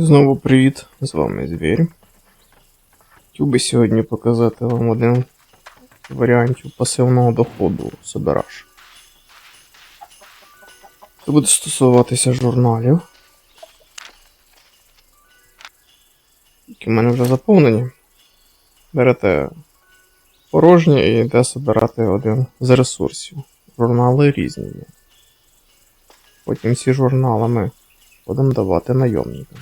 Знову привіт, з вами Звір. Хотів би сьогодні показати вам один варіантів пасивного доходу Собираж. Це буде стосуватися журналів, які в мене вже заповнені. Берете порожнє і йде собирати один з ресурсів. Журнали різні є. Потім ці журнали ми будемо давати найомникам.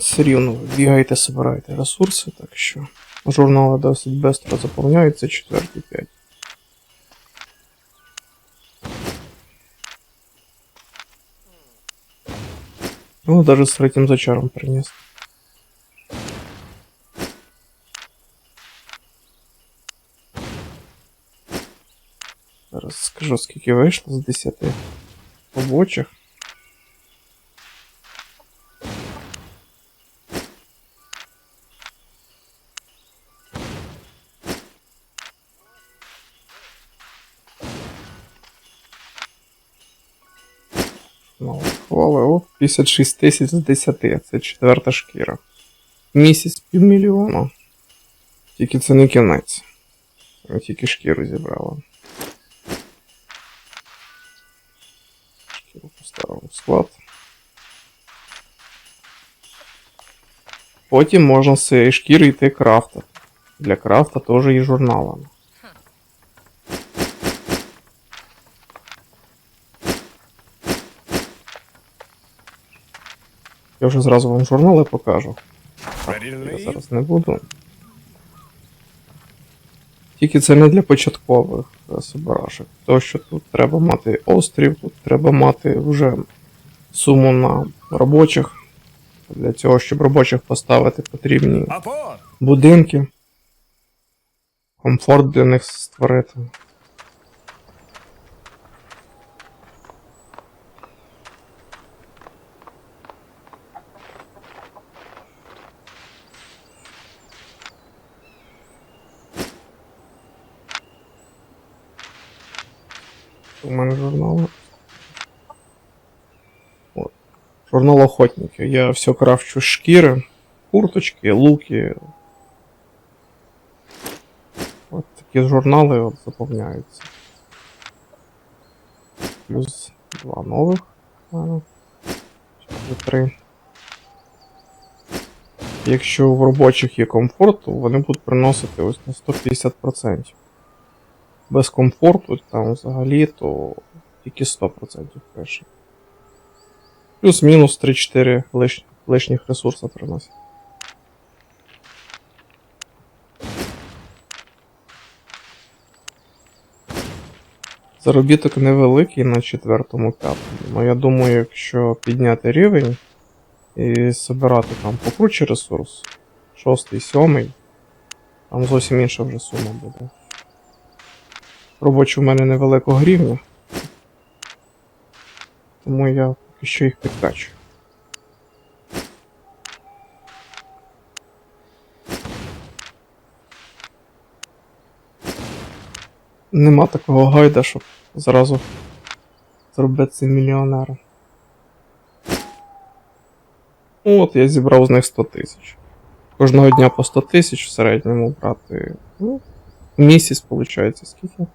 Все рівно ви бігаєте, собираєте ресурси, так що журнали досить швидко заповняються, четвертий п'ять. Ну, даже с третьим зачаром принес. Зараз скажу, скільки вийшло з 10 побочих. Ну, хвали, о, 56 тисяч з 10, це четверта шкіра. Місяць півмільйона. Тільки це не кінець. Ми тільки шкіру зібрали. Шкіру поставимо в склад. Потім можна з цієї шкіри йти крафтати. Для крафта теж є журналами. Я вже зразу вам журнали покажу. To Я зараз не буду. Тільки це не для початкових е, собирашок. То, що тут треба мати острів, тут треба мати вже суму на робочих. Для цього, щоб робочих поставити, потрібні будинки. Комфорт для них створити. У мене журнал. От. Журнал охотників. Я все крафчу шкіри, курточки, луки. От такі журнали от заповняються. Плюс два нових. Три. Якщо в робочих є комфорт, то вони будуть приносити ось на 150%. Без комфорту там взагалі, то тільки 100% пише. Плюс-мінус 3-4 лиш... лишніх ресурси приносять. Заробіток невеликий на четвертому п'ятому. Ну я думаю, якщо підняти рівень і збирати там покруче ресурс, шостий, сьомий, там зовсім інша вже сума буде. Робочі в мене невеликого рівня. Тому я поки що їх підкачую. Нема такого гайда, щоб зразу зробити мільйонером. Ну, От я зібрав з них 100 тисяч. Кожного дня по 100 тисяч в середньому брати. Ну, місяць виходить скільки?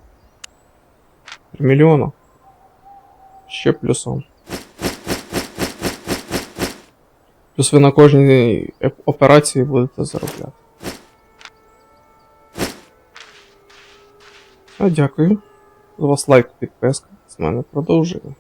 Мільйона. Ще плюсом. Плюс ви на кожній операції будете заробляти. А дякую. За вас лайк, підписка. З мене продовження.